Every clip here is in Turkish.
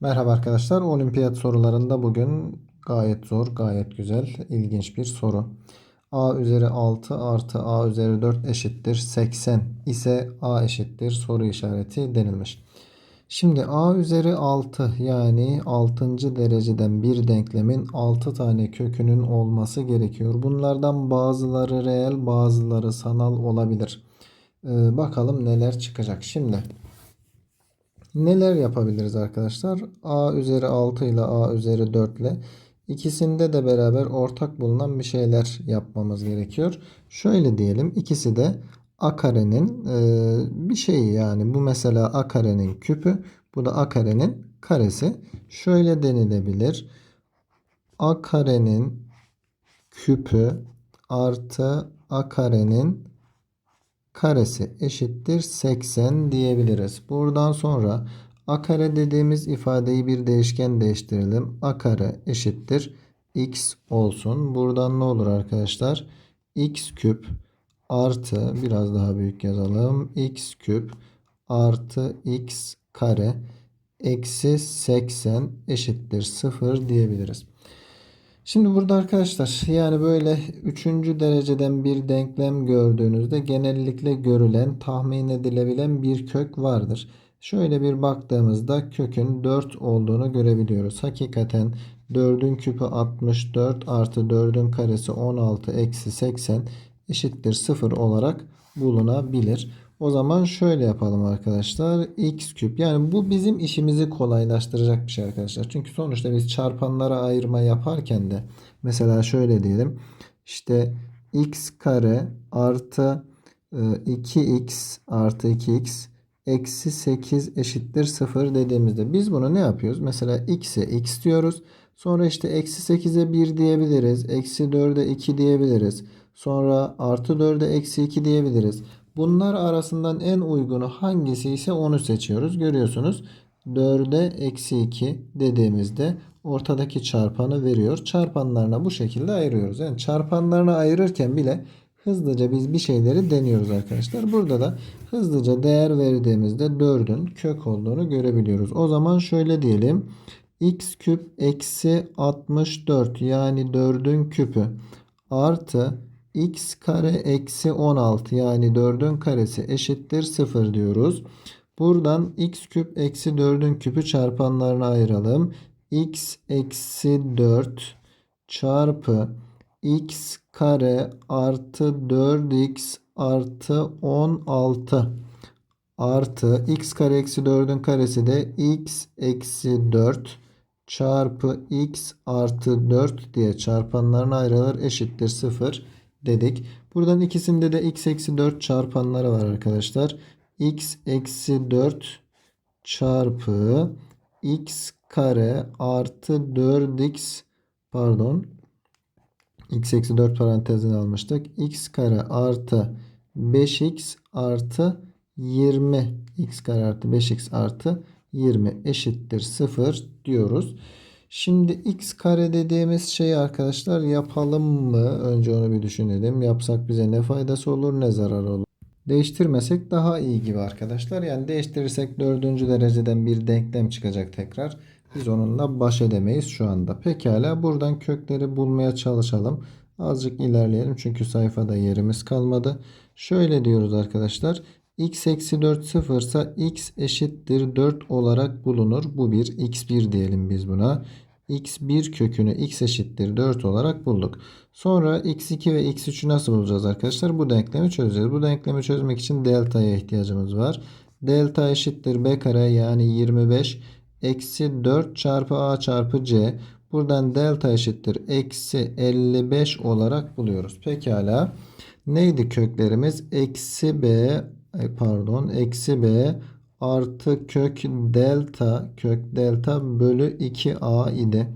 Merhaba arkadaşlar. Olimpiyat sorularında bugün gayet zor, gayet güzel, ilginç bir soru. a üzeri 6 artı a üzeri 4 eşittir 80 ise a eşittir soru işareti denilmiş. Şimdi a üzeri 6 yani 6. dereceden bir denklemin 6 tane kökünün olması gerekiyor. Bunlardan bazıları reel bazıları sanal olabilir. Ee, bakalım neler çıkacak. Şimdi neler yapabiliriz arkadaşlar? a üzeri 6 ile a üzeri 4 ile ikisinde de beraber ortak bulunan bir şeyler yapmamız gerekiyor. Şöyle diyelim ikisi de a karenin e, bir şeyi yani bu mesela a karenin küpü bu da a karenin karesi. Şöyle denilebilir. a karenin küpü artı a karenin karesi eşittir 80 diyebiliriz. Buradan sonra a kare dediğimiz ifadeyi bir değişken değiştirelim. a kare eşittir x olsun. Buradan ne olur arkadaşlar? x küp artı biraz daha büyük yazalım. x küp artı x kare eksi 80 eşittir 0 diyebiliriz. Şimdi burada arkadaşlar yani böyle 3. dereceden bir denklem gördüğünüzde genellikle görülen tahmin edilebilen bir kök vardır. Şöyle bir baktığımızda kökün 4 olduğunu görebiliyoruz. Hakikaten 4'ün küpü 64 artı 4'ün karesi 16 eksi 80 eşittir 0 olarak bulunabilir. O zaman şöyle yapalım arkadaşlar. x küp yani bu bizim işimizi kolaylaştıracak bir şey arkadaşlar. Çünkü sonuçta biz çarpanlara ayırma yaparken de mesela şöyle diyelim. İşte x kare artı 2x e, artı 2x eksi 8 eşittir 0 dediğimizde biz bunu ne yapıyoruz? Mesela x'e x diyoruz. Sonra işte eksi 8'e 1 diyebiliriz. Eksi 4'e 2 diyebiliriz. Sonra artı 4'e eksi 2 diyebiliriz. Bunlar arasından en uygunu hangisi ise onu seçiyoruz. Görüyorsunuz 4'e eksi 2 dediğimizde ortadaki çarpanı veriyor. Çarpanlarına bu şekilde ayırıyoruz. Yani çarpanlarını ayırırken bile hızlıca biz bir şeyleri deniyoruz arkadaşlar. Burada da hızlıca değer verdiğimizde 4'ün kök olduğunu görebiliyoruz. O zaman şöyle diyelim. x küp eksi 64 yani 4'ün küpü artı x kare eksi 16 yani 4'ün karesi eşittir 0 diyoruz. Buradan x küp eksi 4'ün küpü çarpanlarına ayıralım. x eksi 4 çarpı x kare artı 4x artı 16 artı x kare eksi 4'ün karesi de x eksi 4 çarpı x artı 4 diye çarpanlarına ayrılır eşittir 0 dedik. Buradan ikisinde de x eksi 4 çarpanları var arkadaşlar. x eksi 4 çarpı x kare artı 4x pardon x eksi 4 parantezini almıştık. x kare artı 5x artı 20 x kare artı 5x artı 20 eşittir 0 diyoruz. Şimdi x kare dediğimiz şeyi arkadaşlar yapalım mı? Önce onu bir düşünelim. Yapsak bize ne faydası olur ne zarar olur? Değiştirmesek daha iyi gibi arkadaşlar. Yani değiştirirsek dördüncü dereceden bir denklem çıkacak tekrar. Biz onunla baş edemeyiz şu anda. Pekala buradan kökleri bulmaya çalışalım. Azıcık ilerleyelim çünkü sayfada yerimiz kalmadı. Şöyle diyoruz arkadaşlar. X eksi 4 sıfırsa x eşittir 4 olarak bulunur. Bu bir x1 diyelim biz buna x1 kökünü x eşittir 4 olarak bulduk. Sonra x2 ve x3'ü nasıl bulacağız arkadaşlar? Bu denklemi çözeceğiz. Bu denklemi çözmek için delta'ya ihtiyacımız var. Delta eşittir b kare yani 25 eksi 4 çarpı a çarpı c. Buradan delta eşittir eksi 55 olarak buluyoruz. Pekala. Neydi köklerimiz? Eksi b pardon eksi b artı kök delta kök delta bölü 2a idi.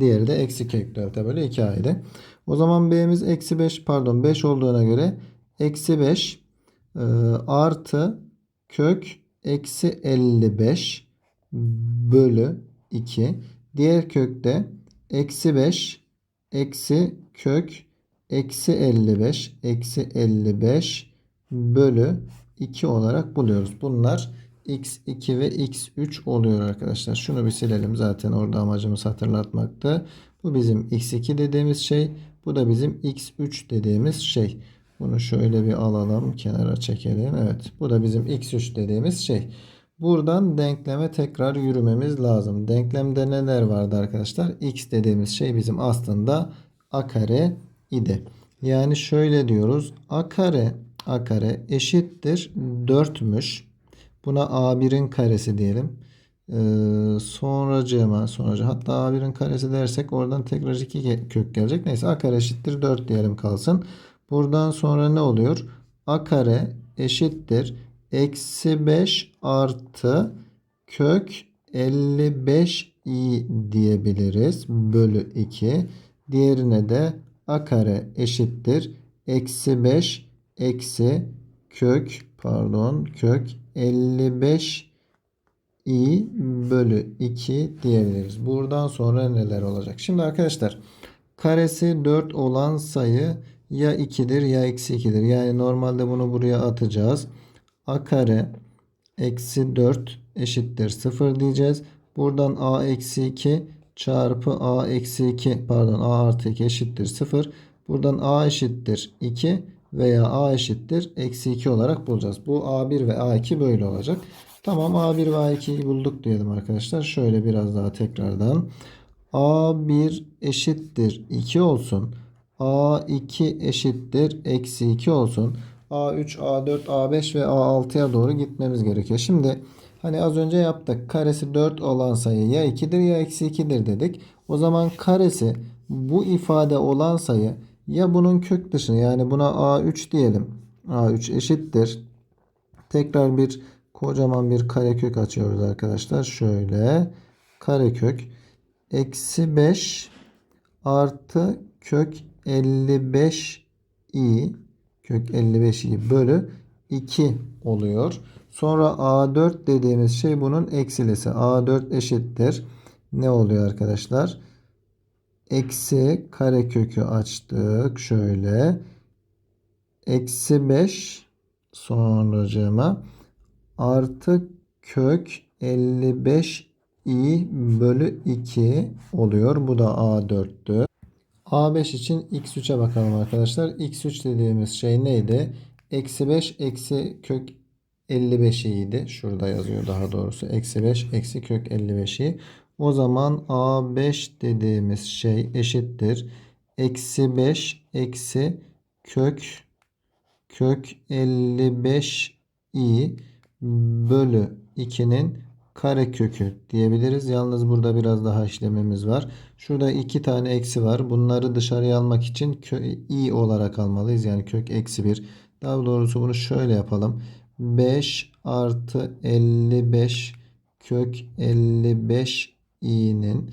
Diğeri de eksi kök delta bölü 2a idi. O zaman b'miz eksi 5 pardon 5 olduğuna göre eksi 5 e, artı kök eksi 55 bölü 2. Diğer kökte eksi 5 eksi kök eksi 55 eksi 55 bölü 2 olarak buluyoruz. Bunlar x2 ve x3 oluyor arkadaşlar. Şunu bir silelim. Zaten orada amacımız hatırlatmaktı. Bu bizim x2 dediğimiz şey. Bu da bizim x3 dediğimiz şey. Bunu şöyle bir alalım. Kenara çekelim. Evet. Bu da bizim x3 dediğimiz şey. Buradan denkleme tekrar yürümemiz lazım. Denklemde neler vardı arkadaşlar? x dediğimiz şey bizim aslında a kare idi. Yani şöyle diyoruz. a kare a kare eşittir 4'müş. Buna a1'in karesi diyelim. Ee, sonracığıma sonucu hatta a1'in karesi dersek oradan tekrar 2 kök gelecek. Neyse a kare eşittir 4 diyelim kalsın. Buradan sonra ne oluyor? a kare eşittir eksi 5 artı kök 55 i diyebiliriz. Bölü 2. Diğerine de a kare eşittir. Eksi 5 eksi kök pardon kök 55 i bölü 2 diyebiliriz. Buradan sonra neler olacak? Şimdi arkadaşlar karesi 4 olan sayı ya 2'dir ya eksi 2'dir. Yani normalde bunu buraya atacağız. a kare eksi 4 eşittir 0 diyeceğiz. Buradan a eksi 2 çarpı a eksi 2 pardon a artı 2 eşittir 0. Buradan a eşittir 2 veya a eşittir eksi 2 olarak bulacağız. Bu a1 ve a2 böyle olacak. Tamam a1 ve a2'yi bulduk diyelim arkadaşlar. Şöyle biraz daha tekrardan. a1 eşittir 2 olsun. a2 eşittir eksi 2 olsun. a3, a4, a5 ve a6'ya doğru gitmemiz gerekiyor. Şimdi hani az önce yaptık. Karesi 4 olan sayı ya 2'dir ya eksi 2'dir dedik. O zaman karesi bu ifade olan sayı ya bunun kök dışı yani buna A3 diyelim. A3 eşittir. Tekrar bir kocaman bir karekök açıyoruz arkadaşlar. Şöyle karekök eksi 5 artı kök 55 i kök 55 i bölü 2 oluyor. Sonra A4 dediğimiz şey bunun eksilisi. A4 eşittir. Ne oluyor arkadaşlar? Eksi karekökü açtık. Şöyle. Eksi 5 sonracığıma artı kök 55 i bölü 2 oluyor. Bu da A4'tü. A5 için x3'e bakalım arkadaşlar. x3 dediğimiz şey neydi? Eksi 5 eksi kök 55 i'ydi. Şurada yazıyor daha doğrusu. Eksi 5 eksi kök 55 i. O zaman A5 dediğimiz şey eşittir. Eksi 5 eksi kök kök 55 i bölü 2'nin karekökü diyebiliriz. Yalnız burada biraz daha işlemimiz var. Şurada iki tane eksi var. Bunları dışarıya almak için i olarak almalıyız. Yani kök eksi 1. Daha doğrusu bunu şöyle yapalım. 5 artı 55 kök 55 i'nin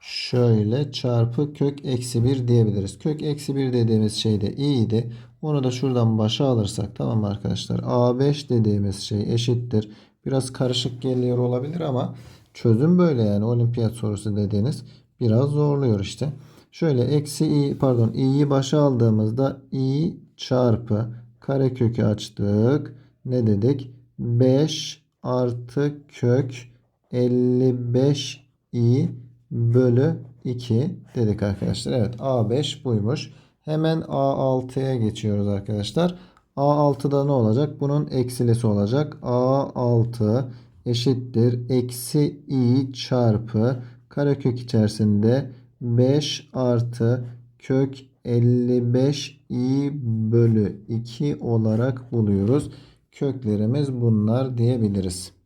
şöyle çarpı kök eksi 1 diyebiliriz. Kök eksi 1 dediğimiz şey de i idi. Onu da şuradan başa alırsak tamam arkadaşlar? A5 dediğimiz şey eşittir. Biraz karışık geliyor olabilir ama çözüm böyle yani olimpiyat sorusu dediğiniz biraz zorluyor işte. Şöyle eksi i pardon i'yi başa aldığımızda i çarpı karekökü açtık. Ne dedik? 5 artı kök 55 i bölü 2 dedik arkadaşlar. Evet A5 buymuş. Hemen A6'ya geçiyoruz arkadaşlar. A6'da ne olacak? Bunun eksilisi olacak. A6 eşittir. Eksi i çarpı karekök içerisinde 5 artı kök 55 i bölü 2 olarak buluyoruz. Köklerimiz bunlar diyebiliriz.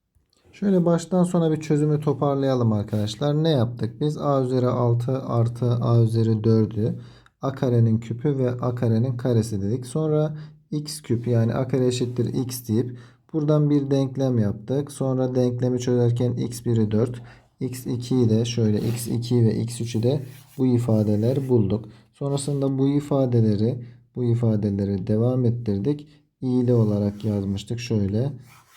Şöyle baştan sona bir çözümü toparlayalım arkadaşlar. Ne yaptık? Biz a üzeri 6 artı a üzeri 4'ü a karenin küpü ve a karenin karesi dedik. Sonra x küp yani a kare eşittir x deyip buradan bir denklem yaptık. Sonra denklemi çözerken x1'i 4, x2'yi de şöyle x2 ve x3'ü de bu ifadeler bulduk. Sonrasında bu ifadeleri bu ifadeleri devam ettirdik. İ'li olarak yazmıştık. Şöyle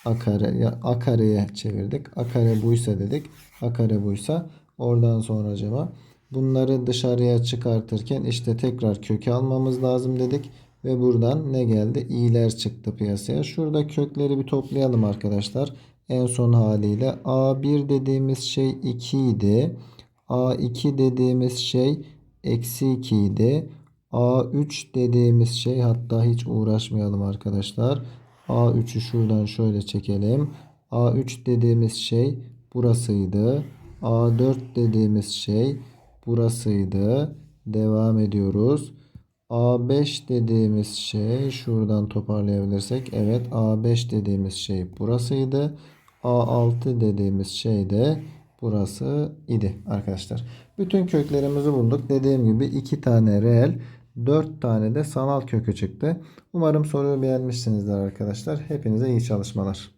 a kare a kareye çevirdik. A kare buysa dedik. A kare buysa oradan sonra acaba Bunları dışarıya çıkartırken işte tekrar kökü almamız lazım dedik. Ve buradan ne geldi? i'ler çıktı piyasaya. Şurada kökleri bir toplayalım arkadaşlar. En son haliyle A1 dediğimiz şey 2 idi. A2 dediğimiz şey eksi 2 idi. A3 dediğimiz şey hatta hiç uğraşmayalım arkadaşlar. A3'ü şuradan şöyle çekelim. A3 dediğimiz şey burasıydı. A4 dediğimiz şey burasıydı. Devam ediyoruz. A5 dediğimiz şey şuradan toparlayabilirsek evet A5 dediğimiz şey burasıydı. A6 dediğimiz şey de burası idi arkadaşlar. Bütün köklerimizi bulduk. Dediğim gibi 2 tane reel 4 tane de sanal kökü çıktı. Umarım soruyu beğenmişsinizdir arkadaşlar. Hepinize iyi çalışmalar.